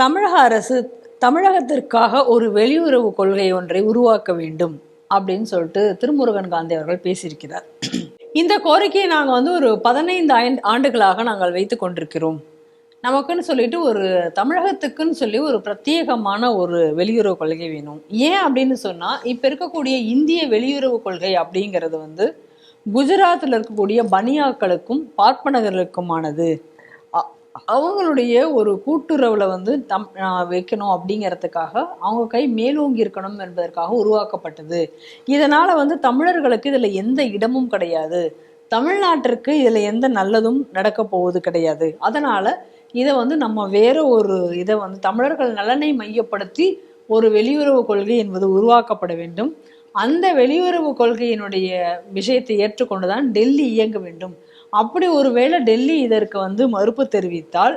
தமிழக அரசு தமிழகத்திற்காக ஒரு வெளியுறவு கொள்கை ஒன்றை உருவாக்க வேண்டும் அப்படின்னு சொல்லிட்டு திருமுருகன் காந்தி அவர்கள் பேசியிருக்கிறார். இந்த கோரிக்கையை நாங்கள் வந்து ஒரு பதினைந்து ஆண்டுகளாக நாங்கள் வைத்து கொண்டிருக்கிறோம். நமக்குன்னு சொல்லிட்டு ஒரு தமிழகத்துக்குன்னு சொல்லி ஒரு பிரத்யேகமான ஒரு வெளியுறவு கொள்கை வேணும். ஏன் அப்படின்னு சொன்னால் இப்போ இருக்கக்கூடிய இந்திய வெளியுறவு கொள்கை அப்படிங்கிறது வந்து குஜராத்தில் இருக்கக்கூடிய பனியாக்களுக்கும் பார்ப்பனர்களுக்குமானது. அவங்களுடைய ஒரு கூட்டுறவுல வந்து தம் வைக்கணும் அப்படிங்கிறதுக்காக அவங்க கை மேலோங்கி இருக்கணும் என்பதற்காக உருவாக்கப்பட்டது. இதனால வந்து தமிழர்களுக்கு இதுல எந்த இடமும் கிடையாது. தமிழ்நாட்டிற்கு இதுல எந்த நல்லதும் நடக்க போவது கிடையாது. அதனால இதை வந்து நம்ம வேற ஒரு இதை வந்து தமிழர்கள் நலனை மையப்படுத்தி ஒரு வெளியுறவு கொள்கை என்பது உருவாக்கப்பட வேண்டும். அந்த வெளியுறவு கொள்கையினுடைய விஷயத்தை ஏற்றுக்கொண்டுதான் டெல்லி இயங்க வேண்டும். அப்படி ஒருவேளை டெல்லி இதற்கு வந்து மறுப்பு தெரிவித்தால்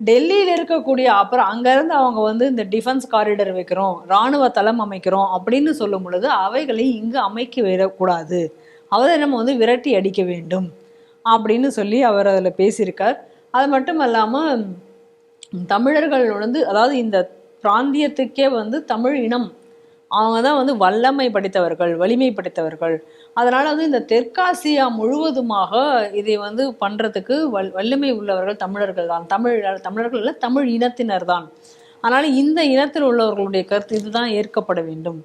டெல்லியில் இருக்கக்கூடிய அப்புறம் அங்கேருந்து அவங்க வந்து இந்த டிஃபென்ஸ் காரிடர் வைக்கிறோம் இராணுவ தளம் அமைக்கிறோம் அப்படின்னு சொல்லும் பொழுது அவைகளை இங்கு அமைக்க விடக்கூடாது. அவரை நம்ம வந்து விரட்டி அடிக்க வேண்டும் அப்படின்னு சொல்லி அவர் அதில் பேசியிருக்கார். அது மட்டும் இல்லாமல் தமிழர்கள் வந்து அதாவது இந்த பிராந்தியத்துக்கே வந்து தமிழ் இனம் அவங்க தான் வந்து வல்லமை படைத்தவர்கள் வலிமை படைத்தவர்கள். அதனால் வந்து இந்த தெற்காசியா முழுவதுமாக இதை வந்து பண்ணுறதுக்கு வல் வல்லமை உள்ளவர்கள் தமிழர்கள் தான். தமிழ் தமிழர்கள் இல்லை தமிழ் இனத்தினர் தான். அதனால் இந்த இனத்தில் உள்ளவர்களுடைய கருத்து இதுதான் ஏற்கப்பட வேண்டும்.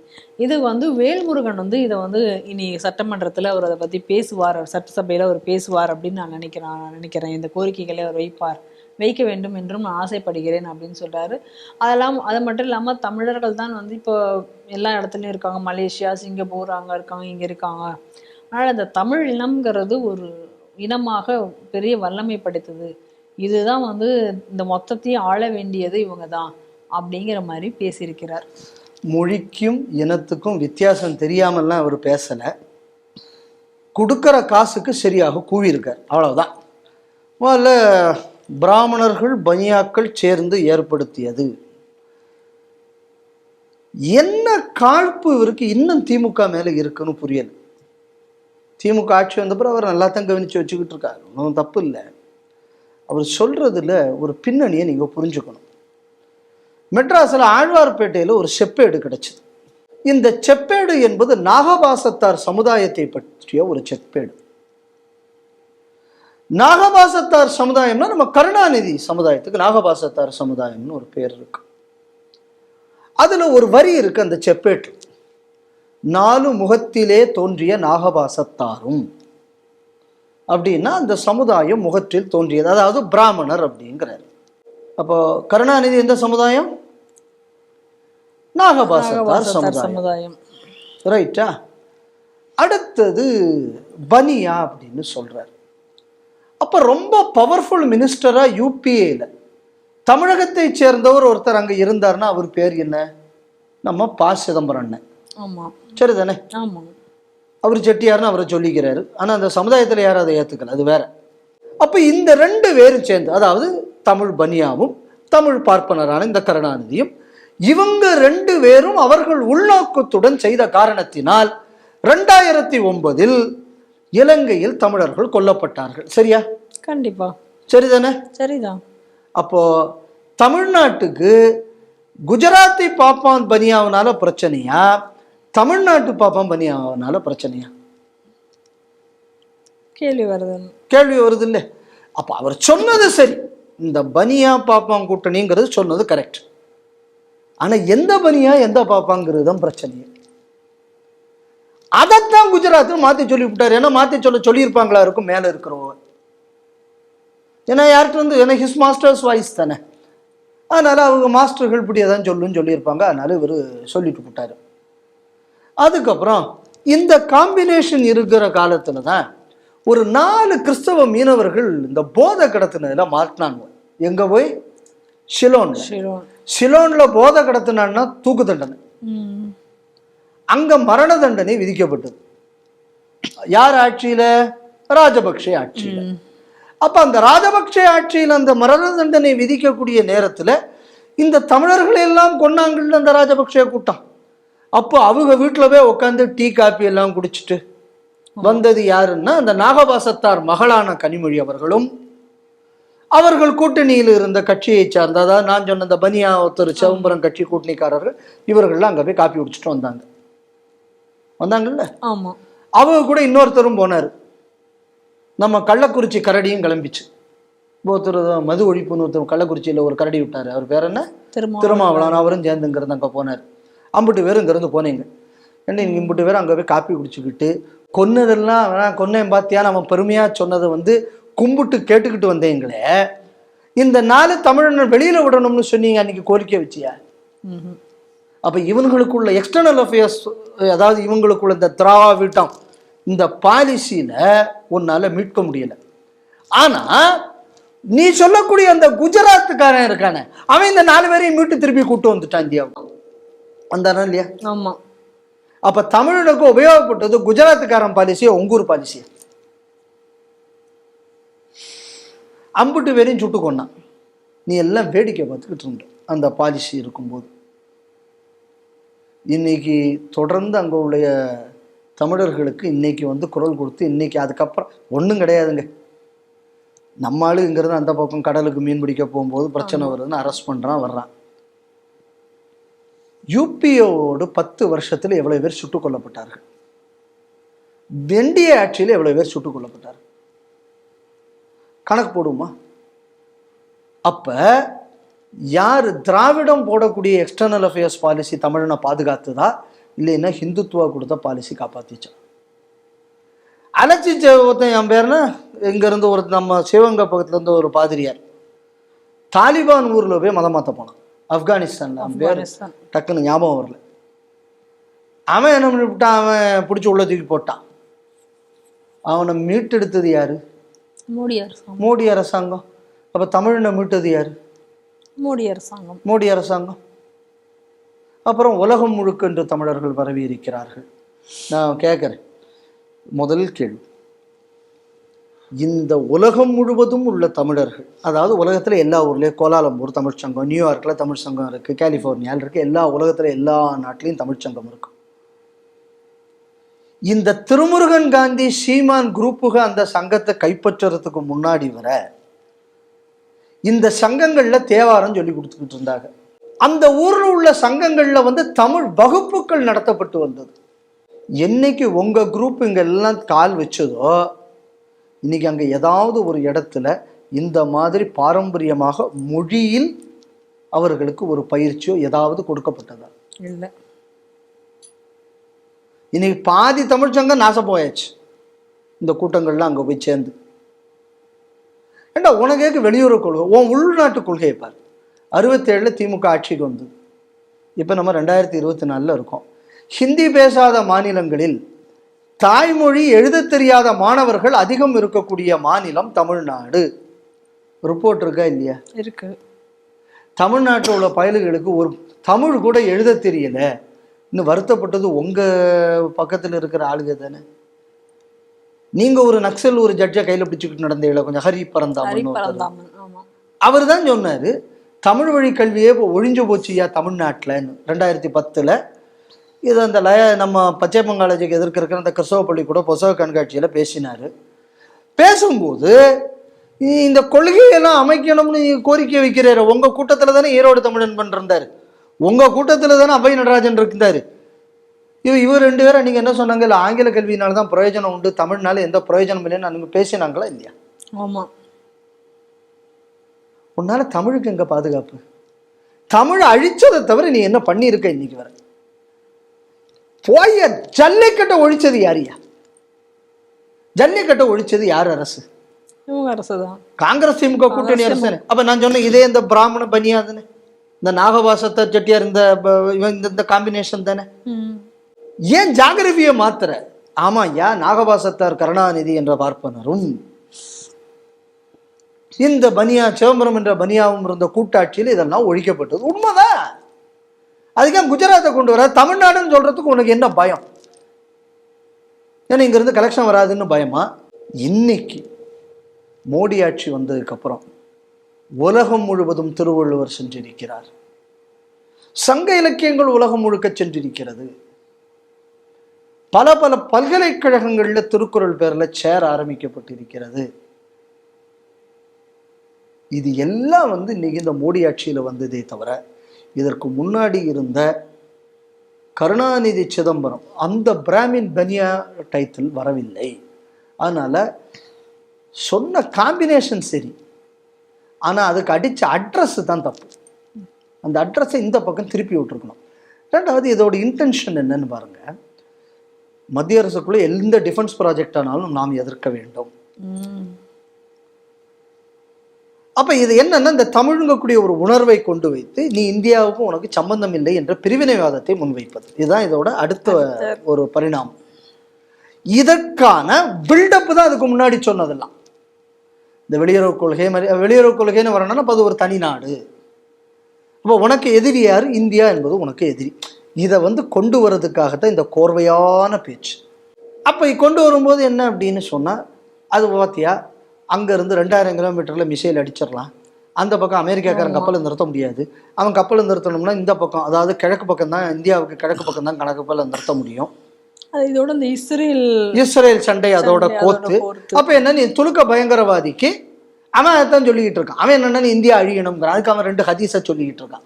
இது வந்து வேல்முருகன் வந்து இதை வந்து இனி சட்டமன்றத்தில் அவர் அதை பற்றி பேசுவார் சட்டசபையில் அவர் பேசுவார் அப்படின்னு நான் நினைக்கிறேன் நான் நினைக்கிறேன். இந்த கோரிக்கைகளை அவர் வைப்பார். வைக்க வேண்டும் என்றும் நான் ஆசைப்படுகிறேன் அப்படின்னு சொல்கிறாரு அதெல்லாம் அது மட்டும் இல்லாமல் தமிழர்கள் தான் வந்து இப்போ எல்லா இடத்துலையும் இருக்காங்க. மலேசியா சிங்கப்பூர் அங்கே இருக்காங்க இங்கே இருக்காங்க. அதனால் அந்த தமிழ் இனம்ங்கிறது ஒரு இனமாக பெரிய வல்லமை படைத்தது. இதுதான் வந்து இந்த மொத்தத்தையும் ஆள வேண்டியது இவங்க தான் அப்படிங்கிற மாதிரி பேசியிருக்கிறார். மொழிக்கும் இனத்துக்கும் வித்தியாசம் தெரியாமல்லாம் அவர் பேசலை. கொடுக்குற காசுக்கு சரியாக கூவியிருக்கார் அவ்வளோதான் முதல்ல பிராமணர்கள் பனியாக்கள் சேர்ந்து ஏற்படுத்தியது. என்ன காழ்ப்பு இவருக்கு இன்னும் திமுக மேலே இருக்குன்னு புரியல. திமுக ஆட்சி வந்தப்பறம் அவர் நல்லா தான் வச்சுக்கிட்டு இருக்காரு ஒன்றும் தப்பு இல்லை. அவர் சொல்கிறதுல ஒரு பின்னணியை நீங்கள் புரிஞ்சுக்கணும். மெட்ராஸில் ஆழ்வார்பேட்டையில் ஒரு செப்பேடு கிடைச்சிது. இந்த செப்பேடு என்பது நாகபாசத்தார் சமுதாயத்தை பற்றிய ஒரு செப்பேடு. நாகபாசத்தார் சமுதாயம்னா நம்ம கருணாநிதி சமுதாயத்துக்கு நாகபாசத்தார் சமுதாயம்னு ஒரு பேர் இருக்கு. அதுல ஒரு வரி இருக்கு அந்த செப்பேட்டு நாலு முகத்திலே தோன்றிய நாகபாசத்தாரும் அப்படின்னா அந்த சமுதாயம் முகத்தில் தோன்றியது. அதாவது பிராமணர் அப்படிங்கிறார். அப்போ கருணாநிதி எந்த சமுதாயம்? நாகபாசத்தார் சமுதாயம். ரைட்டா அடுத்தது பனியா அப்படின்னு சொல்றார். அப்ப ரொம்ப பவர்ஃபுல் மினிஸ்டரா யூபிஏல தமிழகத்தை சேர்ந்தவர் ஒருத்தர் அங்க இருந்தாருன்னா அவர் பேர் என்ன? நம்ம ப. சிதம்பரம் அண்ணன் ஆமா. சரிதானே? ஆமா. அவர் செட்டியார்னு அவரை சொல்லிக்கிறாரு. ஆனா அந்த சமுதாயத்துல யாரும் அதை ஏத்துக்கல. அது வேற. அப்ப இந்த ரெண்டு பேரும் சேர்ந்து அதாவது தமிழ் பனியாவும் தமிழ் பார்ப்பனரான இந்த கருணாநிதியும் இவங்க ரெண்டு பேரும் அவர்கள் உள்நோக்கத்துடன் செய்த காரணத்தினால் ரெண்டாயிரத்தி ஒன்பதில் இலங்கையில் தமிழர்கள் கொல்லப்பட்டார்கள். சரியா? கண்டிப்பா. சரிதானே? சரிதான் அப்போ தமிழ்நாட்டுக்கு குஜராத்தி பாப்பான் பனியாவனால பிரச்சனையா? தமிழ்நாட்டு பாப்பான் பனியாவனால பிரச்சனையா? கேள்வி வருது. கேள்வி வருது இல்லை அப்போ அவர் சொன்னது சரி. இந்த பனியா பாப்பான் கூட்டணிங்கிறது சொன்னது கரெக்ட் ஆனா எந்த பனியா எந்த பாப்பாங்கிறது தான் பிரச்சனையே. அதைத்தான் குஜராத்தில் மாத்தி சொல்லி விட்டார் ஏன்னா மாத்தி சொல்ல சொல்லியிருப்பாங்களா? இருக்கும் மேல இருக்கிறவங்க. ஏன்னா யார்கிட்ட வந்து ஏன்னா ஹிஸ் மாஸ்டர்ஸ் வாய்ஸ் தானே. அதனால அவங்க மாஸ்டர்கள் இப்படியே தான் சொல்லுன்னு சொல்லியிருப்பாங்க. அதனால இவர் சொல்லிட்டு விட்டாரு அதுக்கப்புறம் இந்த காம்பினேஷன் இருக்கிற காலத்துல தான் ஒரு நாலு கிறிஸ்தவ மீனவர்கள் இந்த போதை கடத்தினதுல மாட்டினாங்க. எங்க போய்? ஷிலோன்ல. ஷிரோன் ஷிலோன்ல போதை கடத்தினான்னா தூக்கு தண்டனை. அங்க மரண தண்டனை விதிக்கப்பட்டது. யார் ஆட்சியில? ராஜபக்ஷே ஆட்சியில. அப்ப அந்த ராஜபக்ஷே ஆட்சியில் அந்த மரண தண்டனை விதிக்கக்கூடிய நேரத்துல இந்த தமிழர்களை எல்லாம் கொன்னாங்கல்ல அந்த ராஜபக்ஷே கூட்டம். அப்போ அவங்க வீட்டுல போய் உட்காந்து டீ காப்பி எல்லாம் குடிச்சிட்டு வந்தது யாருன்னா அந்த நாகபாசத்தார் மகளான கனிமொழி அவர்களும். அவர்கள் கூட்டணியில் இருந்த கட்சியை சார்ந்த அதாவது நான் சொன்ன இந்த பனியா ஒருத்தர் சிதம்பரம் கட்சி கூட்டணிக்காரர்கள் இவர்கள்லாம் அங்கே போய் காப்பி குடிச்சிட்டு வந்தாங்க. வந்தாங்கல்ல? ஆமா. அவங்க கூட இன்னொருத்தரும் போனார். நம்ம கள்ளக்குறிச்சி கரடியும் கிளம்பிச்சு. ஒருத்தர் மது ஒழிப்புன்னு ஒருத்தர் கள்ளக்குறிச்சியில் ஒரு கரடி விட்டார். அவர் பேர் என்ன? திருமாவளவன். அவரும் சேர்ந்துங்கிறது அங்கே போனார். அம்புட்டு பேரும் இங்கேருந்து போனீங்க. என்ன நீங்கள் இம்புட்டு பேரும் அங்கே போய் காப்பி குடிச்சுக்கிட்டு கொன்னதெல்லாம் வேணாம் கொன்னேன் பார்த்தியா நம்ம பெருமையாக சொன்னதை வந்து கும்பிட்டு கேட்டுக்கிட்டு வந்தீங்களே இந்த நாலு தமிழனை வெளியில் விடணும்னு சொன்னீங்க அன்னைக்கு கோரிக்கை வச்சியா. அப்போ இவங்களுக்குள்ள எக்ஸ்டர்னல் அஃபேர்ஸ் அதாவது இவங்களுக்குள்ள இந்த திராவிட்டம் இந்த பாலிசியில் உன்னால் மீட்க முடியல. ஆனால் நீ சொல்லக்கூடிய அந்த குஜராத்துக்காரன் இருக்கானே அவன் இந்த நாலு பேரையும் மீட்டு திருப்பி கூட்டு வந்துட்டான் இந்தியாவுக்கு. வந்தானா இல்லையா? ஆமா. அப்போ தமிழனுக்கு உபயோகப்பட்டது குஜராத்துக்காரன் பாலிசியா உங்கூர் பாலிசியா அம்புட்டு பேரையும் சுட்டு கொன்னான். நீ எல்லாம் வேடிக்கை பார்த்துக்கிட்டு இருந்த அந்த பாலிசி இருக்கும்போது. இன்னைக்கு தொடர்ந்து அங்கே உள்ள தமிழர்களுக்கு இன்னைக்கு வந்து குரல் கொடுத்து இன்னைக்கு அதுக்கப்புறம் ஒன்றும் கிடையாதுங்க. நம்ம ஆளு இங்கிருந்து அந்த பக்கம் கடலுக்கு மீன் பிடிக்க போகும்போது பிரச்சனை வருதுன்னு அரெஸ்ட் பண்ணுறான் வர்றான். யூபியோடு பத்து வருஷத்தில் எவ்வளவு பேர் சுட்டுக் கொல்லப்பட்டார்கள்? வெண்டிய ஆட்சியில் எவ்வளவு பேர் சுட்டுக் கொல்லப்பட்டார்கள்? கணக்கு போடுமா அப்ப யார் திராவிடம் போடக்கூடிய எக்ஸ்டர்னல் அஃபேர்ஸ் பாலிசி தமிழனை பாதுகாத்துதா? இல்லைன்னா ஹிந்துத்துவா கொடுத்த பாலிசி காப்பாத்திச்சா? அலட்சி ஒருத்தன் என் பேர்னா இங்கேருந்து ஒரு நம்ம சிவகங்கை பக்கத்துல இருந்து ஒரு பாதிரியார். தாலிபான் ஊரில் போய் மதம் மாற்ற போனான். ஆப்கானிஸ்தான்ல பேர் டக்குன்னு ஞாபகம் வரல. அவன் என்ன பண்ணிவிட்டான்? அவன் பிடிச்சி உள்ள தூக்கி போட்டான். அவனை மீட்டெடுத்தது யாரு? மோடி அரசாங்கம். மோடி அரசாங்கம். அப்போ தமிழனை மீட்டது யாரு? மோடி அரசாங்கம். மோடி அரசாங்கம். அப்புறம் உலகம் முழுக்க என்று தமிழர்கள் பரவி இருக்கிறார்கள். நான் கேட்குறேன் முதல் கேள்வி. இந்த உலகம் முழுவதும் உள்ள தமிழர்கள் அதாவது உலகத்தில் எல்லா ஊர்லேயும் கோலாலம்பூர் தமிழ்ச்சங்கம் நியூயார்க்கில் தமிழ் சங்கம் இருக்குது கலிஃபோர்னியாவில் இருக்குது எல்லா உலகத்தில் எல்லா நாட்டிலையும் தமிழ்ச் சங்கம் இருக்கும் இந்த திருமுருகன் காந்தி சீமான் குரூப்புக அந்த சங்கத்தை கைப்பற்றுறதுக்கு முன்னாடி வர இந்த சங்கங்கள்ல தேவாரம் சொல்லி கொடுத்துக்கிட்டு இருந்தாங்க. அந்த ஊர்ல உள்ள சங்கங்கள்ல வந்து தமிழ் வகுப்புகள் நடத்தப்பட்டு வந்தது. என்னைக்கு உங்க குரூப் இங்க எல்லாம் கால் வச்சதோ இன்னைக்கு அங்க ஏதாவது ஒரு இடத்துல இந்த மாதிரி பாரம்பரியமாக மொழியில் அவர்களுக்கு ஒரு பயிற்சியோ ஏதாவது கொடுக்கப்பட்டதா? இல்ல. இன்னைக்கு பாதி தமிழ் சங்கம் நாசம் போயாச்சு இந்த கூட்டங்கள்லாம் அங்கே போய் சேர்ந்து. ஏண்டா உனக்கு வெளியுறவு கொள்கை? உன் உள்நாட்டு கொள்கையை பார். அறுபத்தேழில் திமுக ஆட்சிக்கு வந்தது. இப்போ நம்ம ரெண்டாயிரத்தி இருபத்தி நாலில் இருக்கோம். ஹிந்தி பேசாத மாநிலங்களில் தாய்மொழி எழுதத் தெரியாத மாணவர்கள் அதிகம் இருக்கக்கூடிய மாநிலம் தமிழ்நாடு. ரிப்போர்ட் இருக்கா இல்லையா? இருக்கு. தமிழ்நாட்டில் உள்ள பயலுகளுக்கு ஒரு தமிழ் கூட எழுத தெரியல. இன்னும் வருத்தப்பட்டது உங்க பக்கத்தில் இருக்கிற ஆளுங்க தானே? நீங்க ஒரு நக்சல் ஒரு ஜட்ஜை கையில பிடிச்சிக்கிட்டு நடந்தீங்களா கொஞ்சம் ஹரி பரந்தாமன் அவர் தான் சொன்னாரு தமிழ் வழி கல்வியே ஒழிஞ்சு போச்சுயா தமிழ்நாட்டில்னு ரெண்டாயிரத்தி பத்தில் இது அந்த லய நம்ம பச்சை பங்காளஜிக்கு எதிர்க்க இருக்கிற அந்த கிறிஸ்தவ பள்ளிக்கூட புசக கண்காட்சியில் பேசினார். பேசும்போது இந்த கொள்கையெல்லாம் அமைக்கணும்னு கோரிக்கை வைக்கிறாரு உங்க கூட்டத்தில் தானே ஈரோடு தமிழன் பண்ணிருந்தாரு உங்க கூட்டத்தில் தானே அபய் நடராஜன் இருந்தாரு. இவ இவர் ரெண்டு பேரும் நீங்க என்ன சொன்னாங்க? இல்லை ஆங்கில கல்வியினால தான் பிரயோஜனம் உண்டு. தமிழ்னால எந்த பிரயோஜனம் இல்லைன்னு நீங்க பேசினாங்களா இல்லையா? ஆமா. உன்னால தமிழுக்கு எங்க பாதுகாப்பு? தமிழ் அழிச்சதை தவிர நீ என்ன பண்ணியிருக்க இன்னைக்கு வர? போய ஜல்லிக்கட்டை ஒழிச்சது யாரியா ஜல்லிக்கட்டை ஒழிச்சது யார் அரசு? காங்கிரஸ் திமுக கூட்டணி அரசு. அப்ப நான் சொன்னேன் இதே இந்த பிராமண பனியாதுன்னு இந்த நாகபாசத்தை செட்டியார் இந்த இந்த- காம்பினேஷன் தானே. ஏன் ஜாகிரபியை மாத்துற? ஆமா ஐயா நாகபாசத்தார் கருணாநிதி என்ற பார்ப்பனரும் இந்த பனியா சிதம்பரம் என்ற பனியாவும் இருந்த கூட்டாட்சியில் இதெல்லாம் ஒழிக்கப்பட்டது. உண்மைதான். அதுக்கே குஜராத்தை கொண்டு வர? தமிழ்நாடுன்னு சொல்றதுக்கு உனக்கு என்ன பயம்? ஏன்னா இங்கிருந்து கலெக்ஷன் வராதுன்னு பயமா? இன்னைக்கு மோடி ஆட்சி வந்ததுக்கப்புறம் உலகம் முழுவதும் திருவள்ளுவர் சென்றிருக்கிறார். சங்க இலக்கியங்கள் உலகம் முழுக்க சென்றிருக்கிறது. பல பல பல்கலைக்கழகங்களில் திருக்குறள் பேரில் சேர ஆரம்பிக்கப்பட்டிருக்கிறது. இது எல்லாம் வந்து இன்னைக்கு இந்த மோடி ஆட்சியில் வந்ததே தவிர இதற்கு முன்னாடி இருந்த கருணாநிதி சிதம்பரம் அந்த பிராமின் பனியா டைத்தில் வரவில்லை. அதனால் சொன்ன காம்பினேஷன் சரி. ஆனால் அதுக்கு அடித்த அட்ரஸ் தான் தப்பு. அந்த அட்ரஸை இந்த பக்கம் திருப்பி விட்டுருக்கணும். ரெண்டாவது இதோட இன்டென்ஷன் என்னன்னு பாருங்கள் மத்திய அரசுக்குள்ளே எந்த டிஃபென்ஸ் ப்ராஜெக்ட் ஆனாலும் நாம் எதிர்க்க வேண்டும். அப்ப இது என்னன்னா இந்த தமிழுங்கக்கூடிய ஒரு உணர்வை கொண்டு வைத்து நீ இந்தியாவுக்கும் உனக்கு சம்பந்தம் இல்லை என்ற பிரிவினைவாதத்தை முன்வைப்பது. இதுதான் இதோட அடுத்த ஒரு பரிணாமம். இதற்கான பில்டப் தான் அதுக்கு முன்னாடி சொன்னதெல்லாம். இந்த வெளியுறவு கொள்கை வெளியுறவு கொள்கைன்னு வரணும்னா அது ஒரு தனி நாடு. அப்போ உனக்கு எதிரி யாரு? இந்தியா என்பது உனக்கு எதிரி. இதை வந்து கொண்டு வரதுக்காகத்தான் இந்த கோர்வையான பேச்சு. அப்போ கொண்டு வரும்போது என்ன அப்படின்னு சொன்னால் அது பார்த்தியா அங்கேருந்து ரெண்டாயிரம் கிலோமீட்டரில் மிசைல் அடிச்சிடலாம். அந்த பக்கம் அமெரிக்காக்காரன் கப்பலை நிறுத்த முடியாது. அவன் கப்பலை நிறுத்தணும்னா இந்த பக்கம் அதாவது கிழக்கு பக்கம் தான் இந்தியாவுக்கு கிழக்கு பக்கம் தான் கணக்கப்பலை நிறுத்த முடியும். இதோட இந்த இஸ்ரேல் இஸ்ரேல் சண்டை அதோட கோத்து. அப்ப என்ன நீ துலுக்க பயங்கரவாதிக்கு அவன் அதான் சொல்லிக்கிட்டு இருக்கான். அவன் என்னன்னா இந்தியா அழியணுங்கிறான் அதுக்கு அவன் ரெண்டு ஹதீஸை சொல்லிக்கிட்டு இருக்கான்.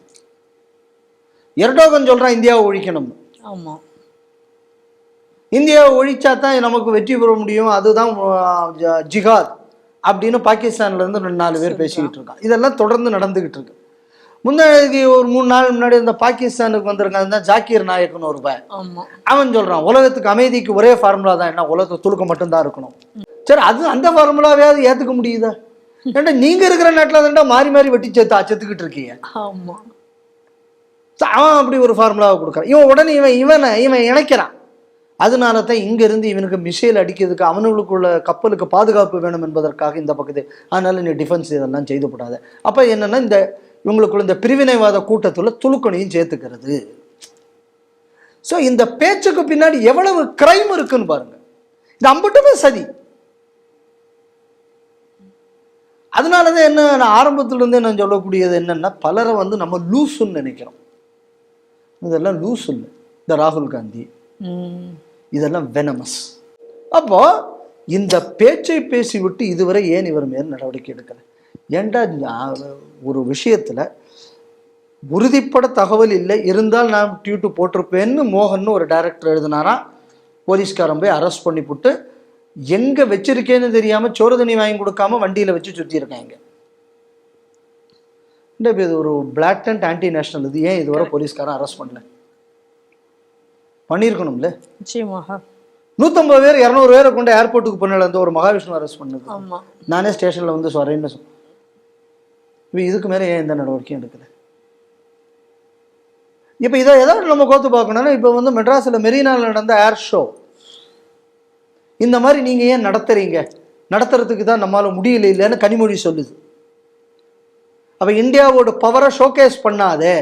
எர்டோகன் சொல்றான் இந்தியாவை ஒழிக்கணும். ஆமா. இந்தியாவை ஒழிச்சா தான் நமக்கு வெற்றி பெற முடியும். அதுதான் ஜிகாத் அப்படின்னு பாகிஸ்தான்ல இருந்து ரெண்டு நாலு பேர் பேசிக்கிட்டு இருக்கான் இதெல்லாம் தொடர்ந்து நடந்துகிட்டு இருக்கு. முன்னாடி ஒரு மூணு நாள் முன்னாடி இந்த பாகிஸ்தானுக்கு வந்திருக்காங்க தான் ஜாக்கீர் நாயக்னு ஒரு பையன். அவன் சொல்றான் உலகத்துக்கு அமைதிக்கு ஒரே ஃபார்முலா தான் என்ன உலகத்து துலுக்க மட்டும்தான் இருக்கணும். சரி அது அந்த ஃபார்முலாவையாவது ஏத்துக்க முடியுதா? ஏன்டா நீங்க இருக்கிற நாட்டில் தான்டா மாறி மாறி வெட்டி சேர்த்து செத்துக்கிட்டு இருக்கீங்க? ஆமா. So, அவன் அப்படி ஒரு ஃபார்முலாவை கொடுக்குறான். இவன் உடனே இவன் இவனை இவன் இணைக்கிறான். அதனால தான் இங்கேருந்து இவனுக்கு மிசைல் அடிக்கிறதுக்கு அவனுக்குள்ள கப்பலுக்கு பாதுகாப்பு வேணும் என்பதற்காக இந்த பக்கத்து. அதனால நீ டிஃபென்ஸ் இதெல்லாம் செய்துபடாத அப்போ என்னென்னா இந்த இவங்களுக்குள்ள இந்த பிரிவினைவாத கூட்டத்தில் துளுக்கணையும் சேர்த்துக்கிறது. ஸோ இந்த பேச்சுக்கு பின்னாடி எவ்வளவு கிரைம் இருக்குன்னு பாருங்க. இது அம்பட்டுமே சதி அதனால தான் என்ன ஆரம்பத்துலேருந்து நான் சொல்லக்கூடியது என்னென்னா பலரை வந்து நம்ம லூசுன்னு நினைக்கிறோம். இதெல்லாம் லூஸ் இல்லை. இந்த ராகுல் காந்தி. இதெல்லாம் வெனமஸ் அப்போ இந்த பேச்சை பேசிவிட்டு இதுவரை ஏன் இவர் மேல் நடவடிக்கை எடுக்கல? ஏன்டா ஞா- ஒரு விஷயத்துல உறுதிப்பட தகவல் இல்லை. இருந்தால் நான் டியூட்டு போட்டிருப்பேன்னு மோகன் ஒரு டைரக்டர் எழுதினாராம் போலீஸ்காரன் போய் அரெஸ்ட் பண்ணி போட்டு எங்க வச்சிருக்கேன்னு தெரியாம சோறு தண்ணி வாங்கி கொடுக்காம வண்டியில வச்சு சுத்தி இருக்காங்க இந்த இது ஒரு பிளாக்டன்ட் ஆன்டி நேஷனல் இது ஏன் இதுவரை போலீஸ்காரன் அரெஸ்ட் பண்ணல? பண்ணியிருக்கணும்ல? நிச்சயமாக. நூற்றம்பது பேர் இரநூறு பேரை கொண்டு ஏர்போர்ட்டுக்கு பண்ணல அந்த ஒரு மகாவிஷ்ணு அரெஸ்ட் பண்ணது. நானே ஸ்டேஷனில் வந்து சொல்கிறேன்னு சொன்னேன். இப்போ இதுக்கு மேலே ஏன் எந்த நடவடிக்கையும் எடுக்கல? இப்போ இதை ஏதாவது நம்ம கோத்து பார்க்கணும்னா இப்போ வந்து மெட்ராஸில் மெரினாவில் நடந்த ஏர் ஷோ இந்த மாதிரி நீங்கள் ஏன் நடத்துறீங்க? நடத்துறதுக்கு தான் நம்மளால முடியல இல்லைன்னு கனிமொழி சொல்லுது. அப்போ இந்தியாவோட பவரை ஷோகேஸ் பண்ணாதே.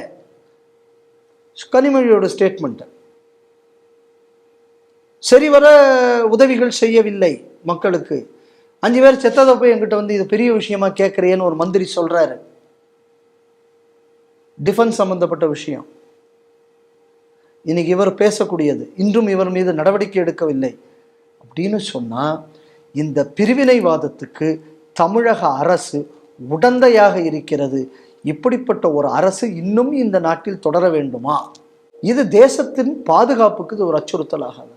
கனிமொழியோட ஸ்டேட்மெண்ட் சரிவர உதவிகள் செய்யவில்லை மக்களுக்கு. அஞ்சு பேர் செத்ததை போய் எங்கிட்ட வந்து இது பெரிய விஷயமா கேட்குறேன்னு ஒரு மந்திரி சொல்கிறாரு டிஃபென்ஸ் சம்மந்தப்பட்ட விஷயம். இன்னைக்கு இவர் பேசக்கூடியது. இன்றும் இவர் மீது நடவடிக்கை எடுக்கவில்லை. அப்படின்னு சொன்னால் இந்த பிரிவினைவாதத்துக்கு தமிழக அரசு உடந்தையாக இருக்கிறது. இப்படிப்பட்ட ஒரு அரசு இன்னும் இந்த நாட்டில் தொடர வேண்டுமா? இது தேசத்தின் பாதுகாப்புக்கு இது ஒரு அச்சுறுத்தலாகாது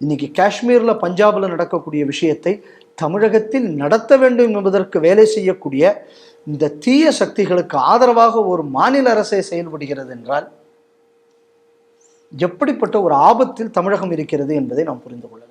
இன்னைக்கு காஷ்மீர்ல பஞ்சாப்ல நடக்கக்கூடிய விஷயத்தை தமிழகத்தில் நடத்த வேண்டும் என்பதற்கு வேலை செய்யக்கூடிய இந்த தீய சக்திகளுக்கு ஆதரவாக ஒரு மாநில அரசே செயல்படுகிறது என்றால் எப்படிப்பட்ட ஒரு ஆபத்தில் தமிழகம் இருக்கிறது என்பதை நாம் புரிந்து கொள்ளலாம்